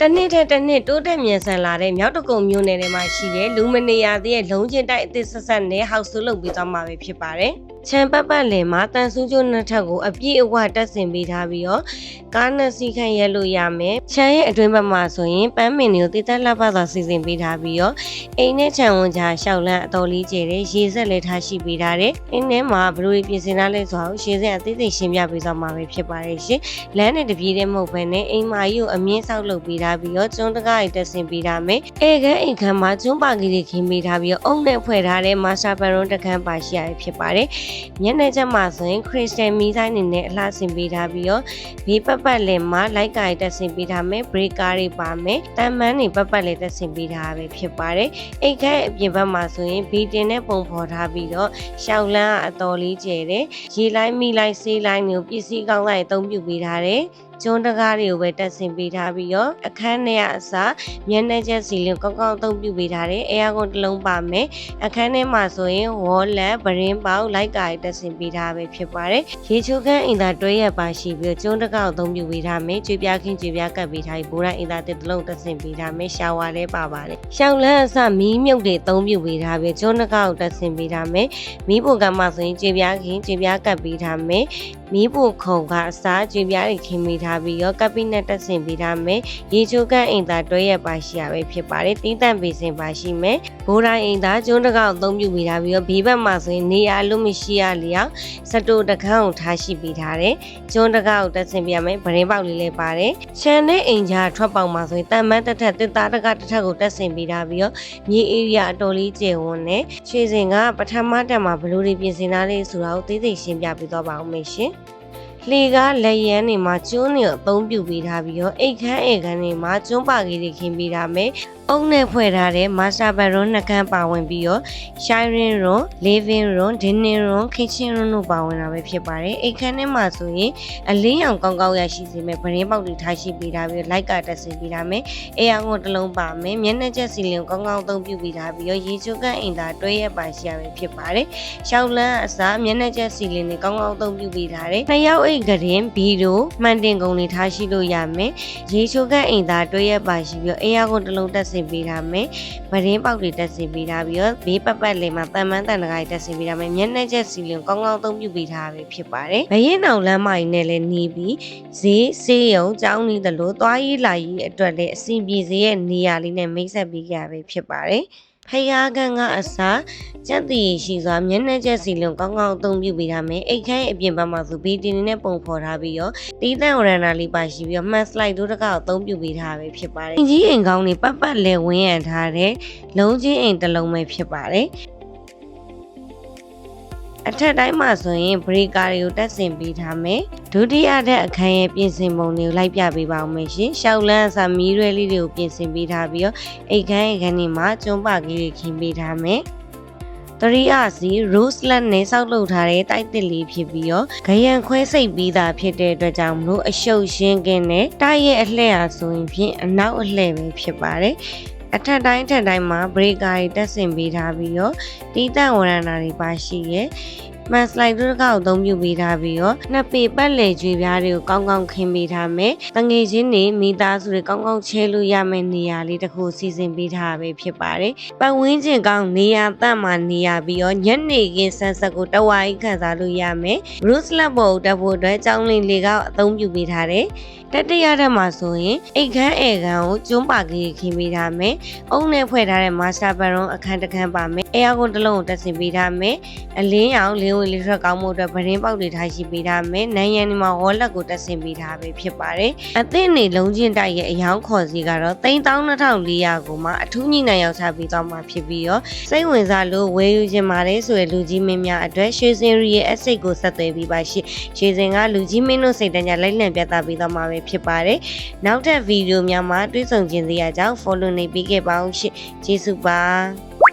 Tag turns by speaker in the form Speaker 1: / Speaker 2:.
Speaker 1: တစ်နှစ်ထက်တစ်နှစ်တိုးတက်မြန်ဆန်လာတဲ့မြောက်တကုံမြို့နယ်ထဲမှာရှိတဲ့လူမနေရသေးတဲ့လုံးချင်းတိုက်အသစ်ဆက်ဆက်နဲ့ဟောက်ဆူလုပ်ပြီးသွားမှာပဲဖြစ်ပါတယ်။ချမ်းပတ်ပတ်လည်မှာတန်ဆူးကျိုးနှစ်ထပ်ကိုအပြည့်အဝတက်ဆင်ပေးထားပြီးတော့ကားနှစ်စီးခန့်ရက်လို့ရမယ်။ချမ်းရဲ့အတွင်းဘက်မှာဆိုရင်ပန်းမင်တွေကိုတည်တက်လှပစွာစီစဉ်ပေးထားပြီးတော့အိမ်နဲ့ခြံဝန်ချာရှောက်လန်းအတော်လေးကျဲတဲ့ရေဆက်လည်းထားရှိပေးထားတယ်။အိမ်ထဲမှာဘယ်လိုပြင်ဆင်ထားလဲဆိုတော့ရှေးစက်အသေးစိတ်ရှင်းပြပေးသွားမှာပဲဖြစ်ပါတယ်ရှင်။လမ်းနဲ့တပြေးတည်းမဟုတ်ဘဲနဲ့အိမ်မာကြီးကိုအမြင့်ဆောက်လုပ်ပေးထားပြီးတော့ကျွန်းတကားရီတက်ဆင်ပေးထားမယ်။အဲကန်းအိမ်ခန်းမှာကျွန်းပါကြီးတွေခင်းပေးထားပြီးတော့အုံနဲ့ဖွဲ့ထားတဲ့မာစတာဘန်ရွန်တခန်းပါရှိရဖြစ်ပါတယ်။မျက်နှာချက်မှာဆိုရင်ခရစ်စတန်မီဆိုင်နေနဲ့အလှဆင်ပေးထားပြီးတော့ဘေးပတ်ပတ်လည်မှာလိုက်ကာရီတက်ဆင်ပေးထားမယ်။ဘရိကာတွေပါမယ်။တန်မန်းတွေပတ်ပတ်လည်တက်ဆင်ပေးထားပဲဖြစ်ပါတယ်။အိမ်ခန်းအပြင်ဘက်မှာဆိုရင်ဘီတင်နဲ့ပုံဖော်ထားပြီးတော့ရှောက်လန်းကအတော်လေးကျယ်တယ်။ရေလိုက်မိလိုက်ဆေးလိုက်တွေကိုပစ္စည်းကောင်းလိုက်အသုံးပြုပေးထားတယ်။ ကျွန်းတကားတွေကိုပဲတက်ဆင်ပေးထားပြီးတော့အခန်းထဲကအစားမျက်နှာချက်စီလင်းကောင်းကောင်းအသုံးပြုပေးထားတယ်အဲယာကွန်တစ်လုံးပါမယ်အခန်းထဲမှာဆိုရင်ဝေါ်လက်ဗရင်းပေါက်လိုက်ကာရီတက်ဆင်ပေးထားပဲဖြစ်ပါတယ်ရေချိုခန်းအင်သာတွဲရပါရှိပြီးတော့ကျွန်းတကားကိုအသုံးပြုပေးထားမယ်ကြွေပြားခင်းကြွေပြားကပ်ပေးထားပြီးဘိုးတိုင်းအင်သာတစ်တစ်လုံးတက်ဆင်ပေးထားမယ်ရှာဝါလည်းပါပါတယ်ရှောင်းလန်းအစမီးမြုပ်တွေအသုံးပြုပေးထားပြီးကျွန်းတကားကိုတက်ဆင်ပေးထားမယ်မီးပုံကမှဆိုရင်ကြွေပြားခင်းကြွေပြားကပ်ပေးထားမယ်မီးဖို့ခုံကအစားကျွေပြားတွေခင်းမိထားပြီးရောကပ်ပိနဲ့တက်ဆင်ပေးထားမယ်ရေချိုကန့်အိမ်သာတွဲရပါရှိရပဲဖြစ်ပါတယ်တီးတန့်ပေးစင်ပါရှိမယ်ဘိုးတိုင်းအိမ်သာကျွန်းတကောက်အသုံးပြုပေးထားပြီးရောဘေးဘက်မှာဆိုရင်နေရာအလို့မရှိရလျောက်စတိုတကန်းကိုထားရှိပေးထားတယ်ကျွန်းတကောက်ကိုတက်ဆင်ပြရမယ်ဗရင်ပေါက်လေးလည်းပါတယ်ချန်တဲ့အိမ်ကြားထွက်ပေါက်မှာဆိုရင်တန်မန်းတစ်ထက်တစ်သားတကတစ်ထက်ကိုတက်ဆင်ပေးထားပြီးရောမြေဧရိယာအတော်လေးကျယ်ဝန်းနဲ့ရွှေစင်ကပထမတက်မှာဘယ်လိုတွေပြင်ဆင်ထားလဲဆိုတာကိုသိသိရှင်းပြပေးတော့ပါအောင်မေရှင် လှေကားလက်ရန်တွေမှာကျွန်းတွေအသုံးပြုပေးထားပြီးတော့အိတ်ခမ်းအိတ်ခမ်းတွေမှာကျွန်းပါကြီးတွေခင်းပေးထားမယ်။အုံနဲ့ဖွဲ့ထားတဲ့ master bedroom နှစ်ခန်းပါဝင်ပြီးတော့ sharing room, living room, dining room, kitchen room တို့ပါဝင်တာပဲဖြစ်ပါတယ်။အိတ်ခမ်းထဲမှာဆိုရင်အလင်းရောင်ကောင်းကောင်းရရှိစေမယ်ဗရင်းပေါက်တွေထားရှိပေးထားပြီးတော့ light ကတက်ဆင်ပေးထားမယ်။အေးအောင်တစ်လုံးပါမယ်။မျက်နှာချက်စီလင်ကောင်းကောင်းအသုံးပြုပေးထားပြီးတော့ရေချိုးကန့်အိမ်သာတွဲရပါရှိရပဲဖြစ်ပါတယ်။ရှောက်လန်းအစားမျက်နှာချက်စီလင်တွေကောင်းကောင်းအသုံးပြုပေးထားတယ်။နှစ်ယောက်အိတ်ကရင်ဘီတို့မှန်တင်ကုန်တွေထားရှိလို့ရမယ်။ရေချိုးကန့်အိမ်သာတွဲရပါရှိပြီးတော့အေးအောင်တစ်လုံးတက်ဆင်ပေးထားမယ်။ဗရင်းပေါက်တွေတက်ဆင်ပေးထားပြီးတော့ဘေးပတ်ပတ်လည်မှာတန်မန်းတန်တကားတွေတက်ဆင်ပေးထားမယ်။မျက်နှာချက်စီလင်ကောင်းကောင်းအသုံးပြုပေးထားပဲဖြစ်ပါတယ်။ဘရင်အောင်လမ်းမကြီးနဲ့လည်းနေပြီးဈေးစေးရုံကျောင်းနေသလိုသွားရေးလာရေးအတွက်လည်းအဆင်ပြေစေရဲ့နေရာလေးနဲ့မိတ်ဆက်ပေးကြရပဲဖြစ်ပါတယ်။ ဖယားကန်ကအစားကြက်တီရှိစွာမျက်နှာချက်စီလုံးကောင်းကောင်းအသုံးပြုပေးထားမယ်အိတ်ခိုင်းအပြင်ဘက်မှာဆိုဘီတင်နဲ့ပုံဖော်ထားပြီးတော့တီးတန့်ဝရဏလေးပါရှိပြီးတော့မှတ်စလိုက်တို့တကောက်အသုံးပြုပေးထားပဲဖြစ်ပါတယ်အင်ကြီးအိမ်ကောင်းတွေပတ်ပတ်လဲဝင်းရံထားတဲ့လုံးချင်းအိမ်တစ်လုံးပဲဖြစ်ပါတယ် အထက်တိုင်းမှာဆိုရင်ဘရိကာတွေကိုတက်ဆင်ပေးထားမယ်ဒုတိယတဲ့အခန်းရဲ့ပြင်ဆင်ပုံတွေကိုလိုက်ပြပေးပါဦးမယ်ရှင်ရှောက်လန်းအစာမီးရွဲလေးတွေကိုပြင်ဆင်ပေးထားပြီးတော့အိတ်ခမ်းအိတ်ခမ်းတွေမှာကျွန်းပါကြီးတွေခင်းပေးထားမယ်တရီအစီ rose let နဲ့စောက်လုပ်ထားတဲ့တိုက်တစ်လေးဖြစ်ပြီးတော့ဂရံခွဲစိတ်ပြီးသားဖြစ်တဲ့အတွက်ကြောင့်မလို့အရှုပ်ရှင်းကင်းနဲ့တိုက်ရဲ့အလှည့်အားဆိုရင်ဖြင့်အနောက်အလှည့်ပဲဖြစ်ပါတယ် အထက်တိုင်းထက်တိုင်းမှာဘရိကာတွေတက်ဆင်ပေးထားပြီးတော့တီးတန့်ဝရဏာတွေပါရှိရဲ့ မန်စလိုက်တို့ကောက်အသုံးပြုပေးထားပြီးတော့နှစ်ပေပတ်လည်ကျွေပြားတွေကိုကောင်းကောင်းခင်းပေးထားမယ်။တငယ်ချင်းတွေမိသားစုတွေကောင်းကောင်းချဲလို့ရမယ့်နေရာလေးတစ်ခုစီစဉ်ပေးထားပဲဖြစ်ပါတယ်။ပတ်ဝန်းကျင်ကောင်းနေရာတတ်မှနေရာပြီးတော့ညနေခင်းဆန်းဆက်ကိုတဝါးကြီးခံစားလို့ရမယ်။ Bruce Lab ပေါ်တက်ဖို့အတွက်ကြောင်းလင်းလေးကအသုံးပြုပေးထားတယ်။တတရတဲ့မှာဆိုရင်အိတ်ခမ်းဧကန်ကိုကျွန်းပါကလေးခင်းပေးထားမယ်။အုံနဲ့ဖွဲ့ထားတဲ့ master bedroom အခန်းတစ်ခန်းပါမယ်။အဲယာကွန်တစ်လုံးကိုတက်ဆင်ပေးထားမယ်။အလင်းရောင်လင်းဝင်လေးထွက်ကောင်းမှုအတွက်ဗရင်ပေါက်တွေထားရှိပေးထားမယ်။နန်းရံဒီမှာဝေါ်လက်ကိုတက်ဆင်ပေးထားပဲဖြစ်ပါတယ်။အသင့်နေလုံးချင်းတိုက်ရဲ့အယောင်ခေါ်စီကတော့32,400ကိုမှအထူးညနိုင်ရောက်ချပေးသွားမှာဖြစ်ပြီးတော့စိတ်ဝင်စားလို့ဝယ်ယူခြင်းပါတယ်ဆိုရလူကြီးမင်းများအတွက်ရွှေစင်ရီရဲ့အစိတ်ကိုဆက်သွယ်ပြီးပါရှိရွှေစင်ကလူကြီးမင်းတို့စိတ်တန်းကြလိုက်လံပြသပေးသွားမှာပဲဖြစ်ပါတယ်။နောက်ထပ်ဗီဒီယိုများမှာတွေ့ဆုံခြင်းသေးရကြောင်း follow နေပေးခဲ့ပါအောင်ရှင့်။ကျေးဇူးပါ။